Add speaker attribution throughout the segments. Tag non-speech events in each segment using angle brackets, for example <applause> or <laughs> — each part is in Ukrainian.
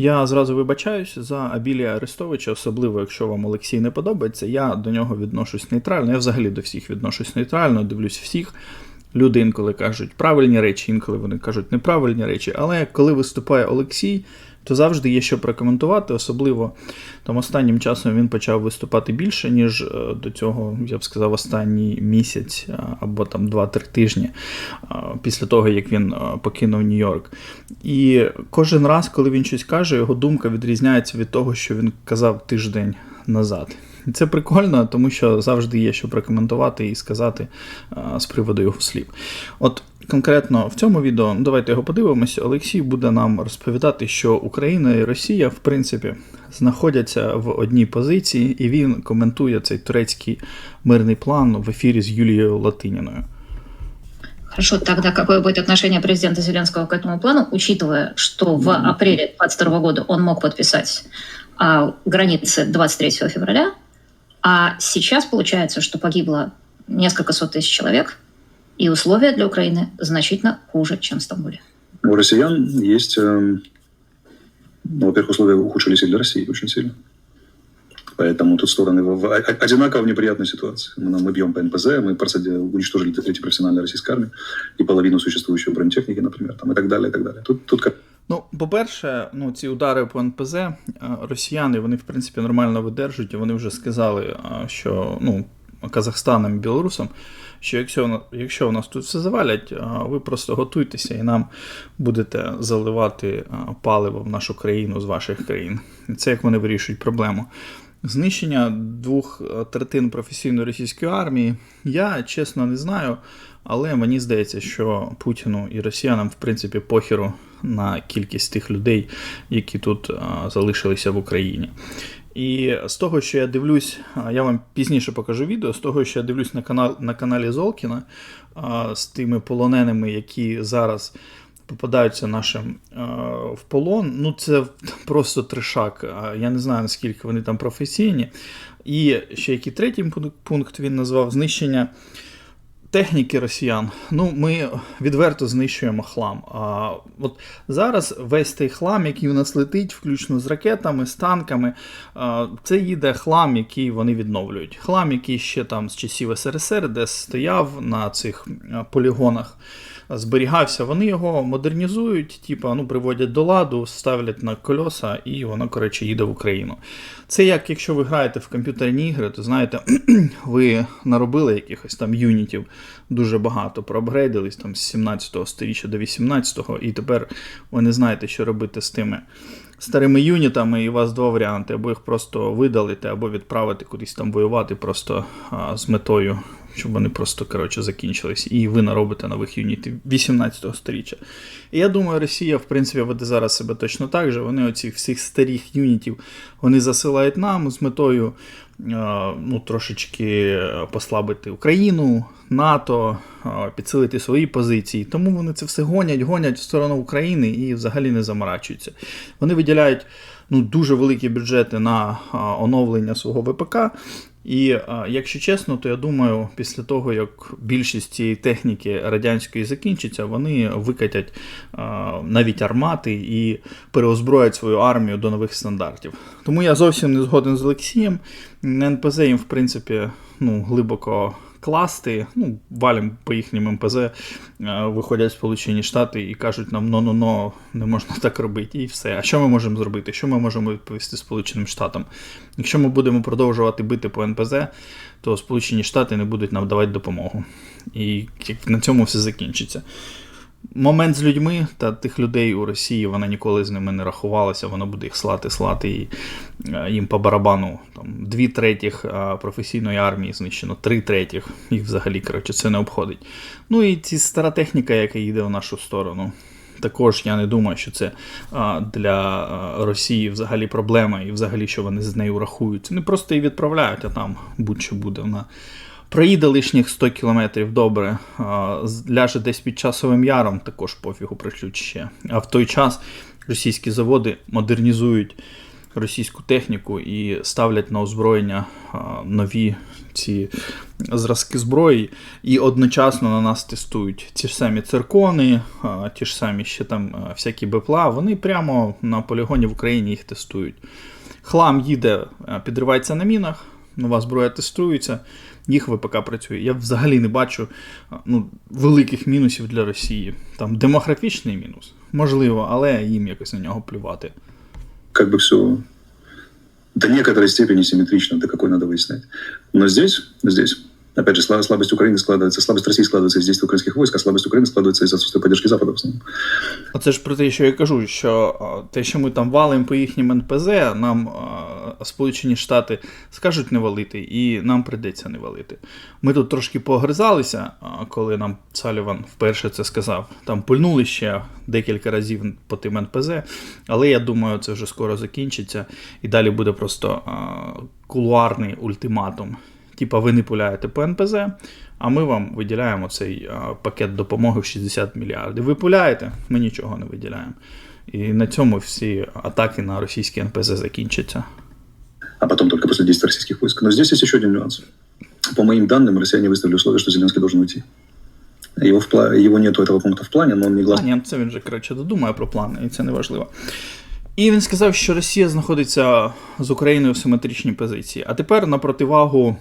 Speaker 1: Я зразу вибачаюсь за Абілія Арестовича, особливо якщо вам Олексій не подобається. Я до нього відношусь нейтрально. Я взагалі до всіх відношусь нейтрально, дивлюсь всіх. Люди інколи кажуть правильні речі, інколи вони кажуть неправильні речі. Але коли виступає Олексій, то завжди є що прокоментувати. Особливо там останнім часом він почав виступати більше, ніж е, до цього, я б сказав, останній місяць або там 2-3 тижні після того, як він покинув Нью-Йорк. І кожен раз, коли він щось каже, його думка відрізняється від того, що він казав тиждень назад. І це прикольно, тому що завжди є що прокоментувати і сказати з приводу його слів. От конкретно в цьому відео, ну, давайте його подивимося. Олексій буде нам розповідати, що Україна і Росія, в принципі, знаходяться в одній позиції, і він коментує цей турецький мирний план в ефірі з Юлією Латиніною.
Speaker 2: Хорошо, тогда какое будет отношение президента Зеленского к этому плану, учитывая, что в апреле 2022 года он мог подписать а, границы 23 февраля, а сейчас получается, что погибло несколько сот тысяч человек, и условия для Украины значительно хуже, чем в Стамбуле.
Speaker 3: У россиян есть, эм, ну, во-первых, условия ухудшились и для России очень сильно. Поэтому тут стороны в- в- о- одинаково в неприятной ситуации. Мы, мы бьем по НПЗ, мы просади- уничтожили третью профессиональной российской армии и половину существующей бронетехники, например, там, и так далее, и так далее. Тут, тут как
Speaker 1: Ну, по-перше, ну, ці удари по НПЗ, е, росіяни, вони, в принципі, нормально видержують, і вони вже сказали, е, що ну, Казахстанам і білорусам, що якщо, якщо у нас тут все завалять, ви просто готуйтеся і нам будете заливати паливо в нашу країну з ваших країн. Це як вони вирішують проблему. Знищення двох третин професійної російської армії, я чесно не знаю, але мені здається, що Путіну і росіянам, в принципі, похеру на кількість тих людей, які тут залишилися в Україні. І з того, що я дивлюсь, я вам пізніше покажу відео, з того, що я дивлюсь на, канал, на каналі Золкіна з тими полоненими, які зараз попадаються нашим в полон. Ну, це просто трешак. А, Я не знаю, наскільки вони там професійні. І ще який третій пункт він назвав знищення техніки росіян. Ну, ми відверто знищуємо хлам. А от зараз весь той хлам, який у нас летить, включно з ракетами, з танками, а, це їде хлам, який вони відновлюють. Хлам, який ще там з часів СРСР, де стояв на цих полігонах. Зберігався, вони його модернізують, типу, ну, приводять до ладу, ставлять на кольоса, і воно, коротше, їде в Україну. Це як якщо ви граєте в комп'ютерні ігри, то знаєте, <clears throat> ви наробили якихось там юнітів дуже багато, проапгрейдились там з 17-го сторіччя до 18-го, і тепер ви не знаєте, що робити з тими старими юнітами, і у вас два варіанти: або їх просто видалити, або відправити кудись там воювати просто а, з метою, щоб вони просто коротше закінчились, і ви наробите нових юнітів 18-го сторіччя. І я думаю, Росія, в принципі, веде зараз себе точно так же. Вони оцих всіх старих юнітів вони засилають нам з метою е, ну, трошечки послабити Україну, НАТО, е, підсилити свої позиції. Тому вони це все гонять, гонять в сторону України і взагалі не заморачуються. Вони виділяють ну, дуже великі бюджети на е, оновлення свого ВПК. І якщо чесно, то я думаю, після того, як більшість цієї техніки радянської закінчиться, вони викатять навіть армати і переозброять свою армію до нових стандартів. Тому я зовсім не згоден з Олексієм. НПЗ їм, в принципі, ну, глибоко класти, ну, валім по їхнім МПЗ, е, виходять Сполучені Штати і кажуть нам, ну не можна так робити, і все. А що ми можемо зробити? Що ми можемо відповісти Сполученим Штатам? Якщо ми будемо продовжувати бити по НПЗ, то Сполучені Штати не будуть нам давати допомогу. І на цьому все закінчиться. Момент з людьми та тих людей у Росії вона ніколи з ними не рахувалася, вона буде їх слати, слати і е, їм по барабану. Там, дві третіх е, професійної армії знищено, три третіх. Їх взагалі коротше, це не обходить. Ну і ці стара техніка, яка йде в нашу сторону. Також я не думаю, що це а, для Росії взагалі проблема, і взагалі, що вони з нею рахуються. Не просто її відправляють, а там будь-що буде. Вона проїде лишніх 100 кілометрів добре, ляже десь під часовим яром, також пофігу пришлють ще. А в той час російські заводи модернізують російську техніку і ставлять на озброєння нові ці зразки зброї, і одночасно на нас тестують ті ж самі циркони, ті ж самі ще там всякі БПЛА, вони прямо на полігоні в Україні їх тестують. Хлам їде, підривається на мінах, нова зброя тестується, їх ВПК працює. Я взагалі не бачу а, ну, великих мінусів для Росії. Там демографічний мінус, можливо, але їм якось на нього плювати.
Speaker 3: Как бы все до некоторой степени симметрично, до какой надо выяснять. Но здесь, здесь, опять же, сла- слабость Украины складывается, слабость России складывается из действий украинских войск, а слабость Украины складывается из отсутствия поддержки Запада в основном.
Speaker 1: Оце ж про те, що я кажу, що а, те, що ми там валимо по їхнім НПЗ, нам Сполучені Штати скажуть не валити, і нам прийдеться не валити. Ми тут трошки погризалися, коли нам Саліван вперше це сказав. Там пульнули ще декілька разів по тим НПЗ, але я думаю, це вже скоро закінчиться, і далі буде просто кулуарний ультиматум. Типа, ви не пуляєте по НПЗ, а ми вам виділяємо цей пакет допомоги в 60 мільярдів. Ви пуляєте, ми нічого не виділяємо. І на цьому всі атаки на російські НПЗ закінчаться
Speaker 3: а потом только после действий российских войск. Но здесь есть еще один нюанс. По моим данным, россияне выставили условие, что Зеленский должен уйти. Его, в пла... Его нету этого пункта в плане, но он не
Speaker 1: А,
Speaker 3: гласно.
Speaker 1: ні, це він же коротше додумає про плани, і це не важливо. І він сказав, що Росія знаходиться з Україною в симетричній позиції. А тепер на противагу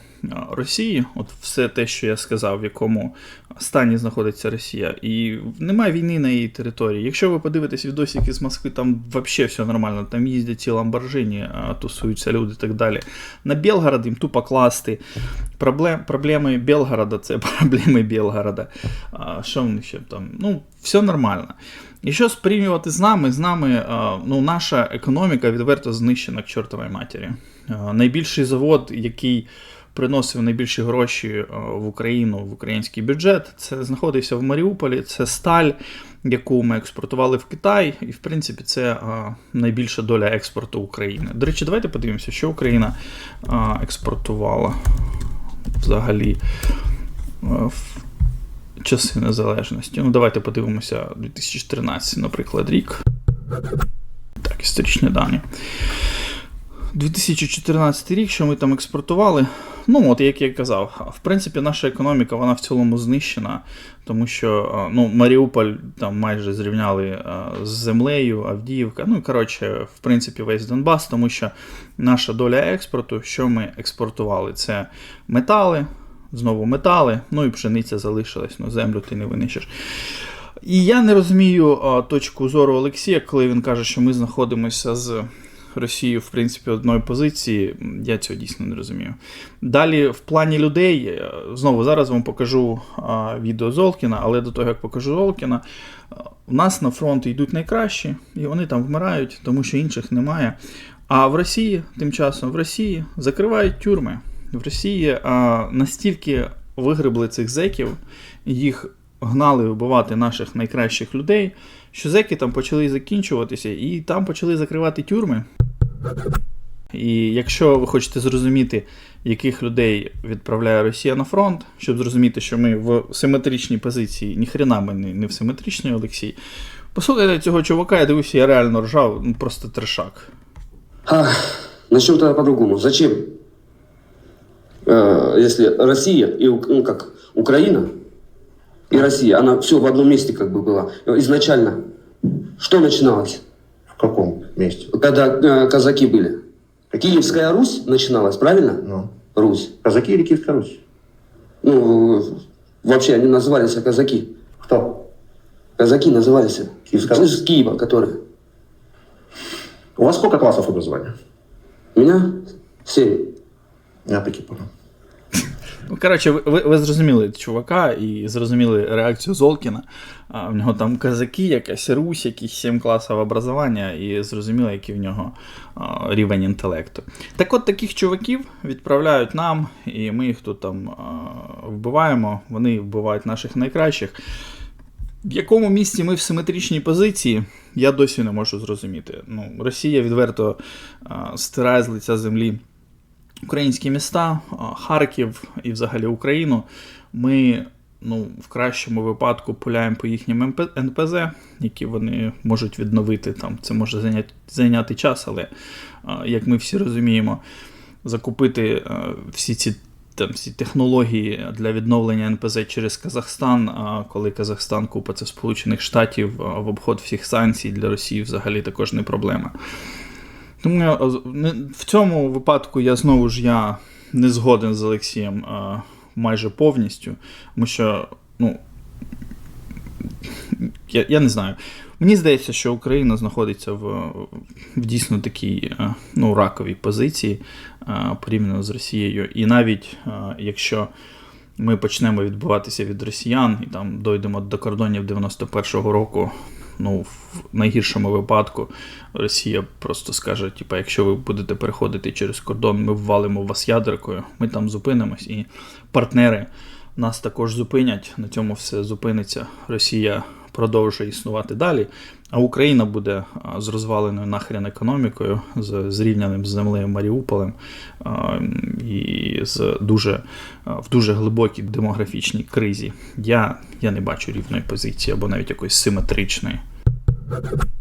Speaker 1: Росії, от все те, що я сказав, в якому стані знаходиться Росія, і немає війни на її території. Якщо ви подивитесь відосики з Москви, там взагалі все нормально. Там їздять ці ламборджині, а, тусуються люди і так далі. На Белгород їм тупо класти. Проблем, проблеми Белгорода це <laughs> проблеми Белгорода. А, що в них ще там? Ну, все нормально. І що спорівнювати з нами, з нами ну, наша економіка відверто знищена к чортовій матері. Найбільший завод, який приносив найбільші гроші в Україну, в український бюджет, це знаходився в Маріуполі, це сталь, яку ми експортували в Китай, і в принципі це найбільша доля експорту України. До речі, давайте подивимося, що Україна експортувала взагалі часи незалежності. Ну, давайте подивимося 2013, наприклад, рік. Так, історичні дані. 2014 рік, що ми там експортували. Ну, от як я казав, в принципі, наша економіка вона в цілому знищена, тому що ну, Маріуполь там майже зрівняли з землею, Авдіївка. Ну, коротше, в принципі, весь Донбас, тому що наша доля експорту, що ми експортували, це метали, знову метали, ну і пшениця залишилась, ну землю ти не винищиш. І я не розумію точку зору Олексія, коли він каже, що ми знаходимося з Росією, в принципі, одної позиції. Я цього дійсно не розумію. Далі, в плані людей, е, знову зараз вам покажу а, відео Золкіна, але до того, як покажу Золкіна, а, у нас на фронт йдуть найкращі, і вони там вмирають, тому що інших немає. А в Росії, тим часом, в Росії закривають тюрми. В Росії а, настільки вигребли цих зеків, їх гнали вбивати наших найкращих людей, що зеки там почали закінчуватися, і там почали закривати тюрми. І якщо ви хочете зрозуміти, яких людей відправляє Росія на фронт, щоб зрозуміти, що ми в симетричній позиції, ніхрена ми не, в симетричній, Олексій. Послухайте цього чувака, я дивився, я реально ржав, ну просто трешак.
Speaker 4: А, начнем тогда по-другому. Зачем? Если Россия и ну, как Украина и Россия, она все в одном месте как бы была. Изначально что начиналось,
Speaker 5: В каком месте?
Speaker 4: когда э, казаки были? Киевская Русь начиналась, правильно?
Speaker 5: Ну,
Speaker 4: Русь.
Speaker 5: казаки или Киевская Русь?
Speaker 4: Ну, вообще они назывались казаки.
Speaker 5: Кто?
Speaker 4: Казаки назывались.
Speaker 5: Киевская Русь?
Speaker 4: Из Киева, которые.
Speaker 5: У вас сколько классов образования?
Speaker 4: У меня семь.
Speaker 5: Я таки понял.
Speaker 1: Ну, коротше, ви, ви, зрозуміли чувака і зрозуміли реакцію Золкіна. А, в нього там казаки, якась Русь, якісь 7 класів образування, і зрозуміли, який в нього а, рівень інтелекту. Так от таких чуваків відправляють нам, і ми їх тут там а, вбиваємо, вони вбивають наших найкращих. В якому місці ми в симетричній позиції, я досі не можу зрозуміти. Ну, Росія відверто а, стирає з лиця землі українські міста, Харків і взагалі Україну. Ми ну, в кращому випадку пуляємо по їхнім НПЗ, які вони можуть відновити. Там це може зайняти, зайняти час, але як ми всі розуміємо, закупити всі ці. Там всі технології для відновлення НПЗ через Казахстан, а коли Казахстан купиться Сполучених Штатів в обход всіх санкцій для Росії взагалі також не проблема. Тому е, в цьому випадку я знову ж я не згоден з Олексієм а, майже повністю, тому що, ну, я, я не знаю. Мені здається, що Україна знаходиться в, в дійсно такій е, ну, раковій позиції е, порівняно з Росією. І навіть е, якщо ми почнемо відбуватися від росіян і там дойдемо до кордонів 91-го року, ну, в найгіршому випадку Росія просто скаже: типу, якщо ви будете переходити через кордон, ми ввалимо вас ядеркою, ми там зупинимось, і партнери нас також зупинять. На цьому все зупиниться. Росія продовжує існувати далі, а Україна буде з розваленою нахрен економікою, з зрівняним з землею Маріуполем і з дуже в дуже глибокій демографічній кризі. Я, я не бачу рівної позиції або навіть якоїсь симетричної. you <laughs>